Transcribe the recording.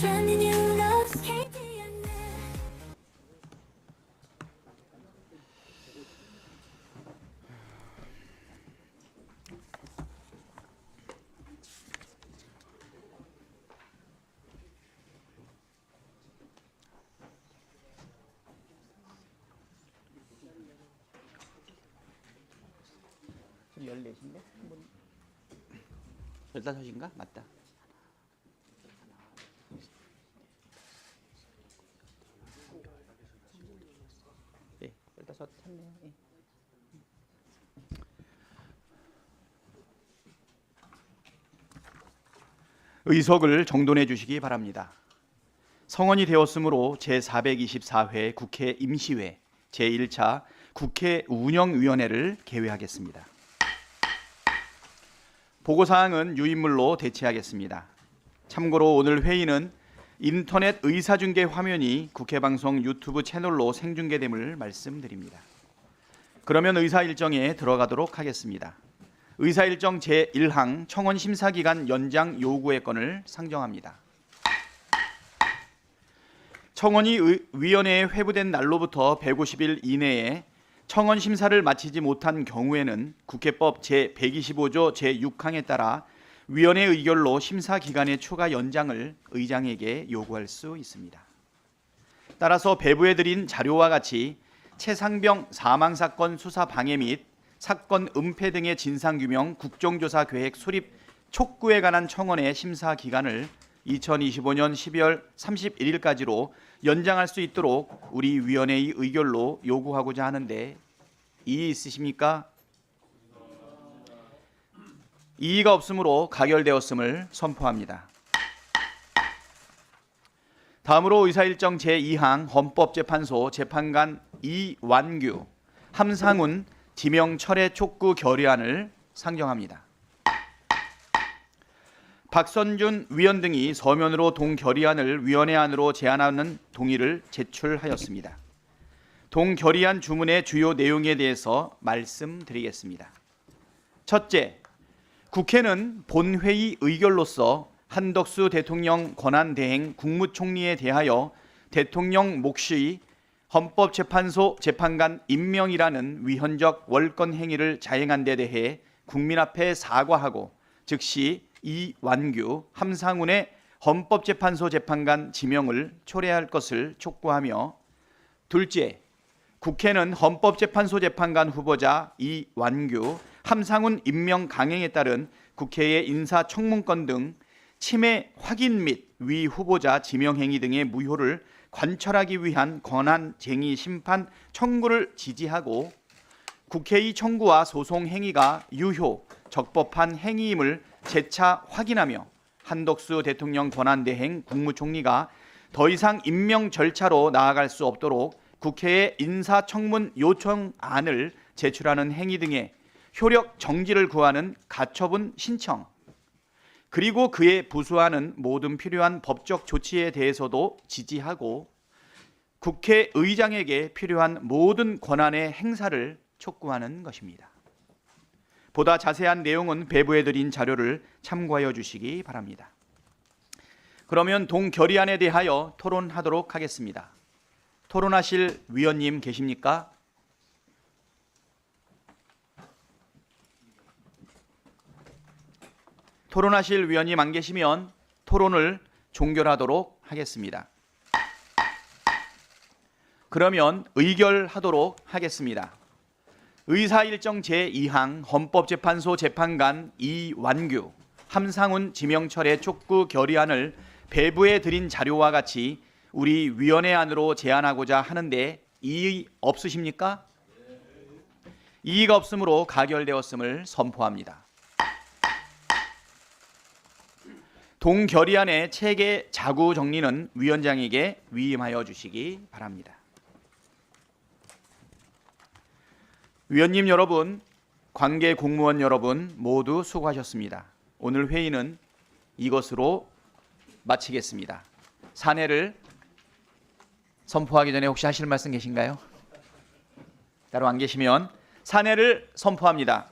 trendy new looks, KTN. 열네신데 열다섯인가 맞다. 예, 했네요. 예. 의석을 정돈해 주시기 바랍니다. 성원이 되었으므로 제424회 국회 임시회 제1차 국회 운영위원회를 개회하겠습니다. 보고사항은 유인물로 대체하겠습니다. 참고로 오늘 회의는 인터넷 의사중계 화면이 국회방송 유튜브 채널로 생중계됨을 말씀드립니다. 그러면 의사 일정에 들어가도록 하겠습니다. 의사 일정 제 1항 청원 심사 기간 연장 요구의 건을 상정합니다. 청원이 의- 위원회에 회부된 날로부터 150일 이내에 청원 심사를 마치지 못한 경우에는 국회법 제 125조 제 6항에 따라 위원회 의결로 심사 기간의 추가 연장을 의장에게 요구할 수 있습니다. 따라서 배부해 드린 자료와 같이 최상병 사망 사건 수사 방해 및 사건 은폐 등의 진상 규명 국정조사 계획 수립 촉구에 관한 청원의 심사 기간을 2025년 12월 31일까지로 연장할 수 있도록 우리 위원회의 의결로 요구하고자 하는데 이의 있으십니까? 이의가 없으므로 가결되었음을 선포합니다. 다음으로 의사일정 제2항 헌법재판소 재판관 이완규, 함상훈 지명 철회 촉구 결의안을 상정합니다. 박선준 위원 등이 서면으로 동결의안을 위원회 안으로 제안하는 동의를 제출하였습니다. 동결의안 주문의 주요 내용에 대해서 말씀드리겠습니다. 첫째, 국회는 본회의 의결로서 한덕수 대통령 권한대행 국무총리에 대하여 대통령 몫의 헌법재판소 재판관 임명이라는 위헌적 월권 행위를 자행한 데 대해 국민 앞에 사과하고 즉시 이완규, 함상훈의 헌법재판소 재판관 지명을 초래할 것을 촉구하며 둘째, 국회는 헌법재판소 재판관 후보자 이완규, 함상훈 임명 강행에 따른 국회의 인사청문권 등 침해 확인 및 위 후보자 지명 행위 등의 무효를 관철하기 위한 권한 쟁의 심판 청구를 지지하고 국회의 청구와 소송 행위가 유효, 적법한 행위임을 재차 확인하며 한덕수 대통령 권한대행 국무총리가 더 이상 임명 절차로 나아갈 수 없도록 국회에 인사청문 요청안을 제출하는 행위 등의 효력 정지를 구하는 가처분 신청 그리고 그에 부수하는 모든 필요한 법적 조치에 대해서도 지지하고 국회의장에게 필요한 모든 권한의 행사를 촉구하는 것입니다. 보다 자세한 내용은 배부해 드린 자료를 참고하여 주시기 바랍니다. 그러면 동결의안에 대하여 토론하도록 하겠습니다. 토론하실 위원님 계십니까? 토론하실 위원님 안 계시면 토론을 종결하도록 하겠습니다. 그러면 의결하도록 하겠습니다. 의사일정 제2항 헌법재판소 재판관 이완규, 함상훈 지명철의 촉구 결의안을 배부해 드린 자료와 같이 우리 위원회 안으로 제안하고자 하는데 이의 없으십니까? 이의가 없으므로 가결되었음을 선포합니다. 동결의안의 체계 자구 정리는 위원장에게 위임하여 주시기 바랍니다. 위원님 여러분, 관계 공무원 여러분 모두 수고하셨습니다. 오늘 회의는 이것으로 마치겠습니다. 사내를 선포하기 전에 혹시 하실 말씀 계신가요? 따로 안 계시면 사내를 선포합니다.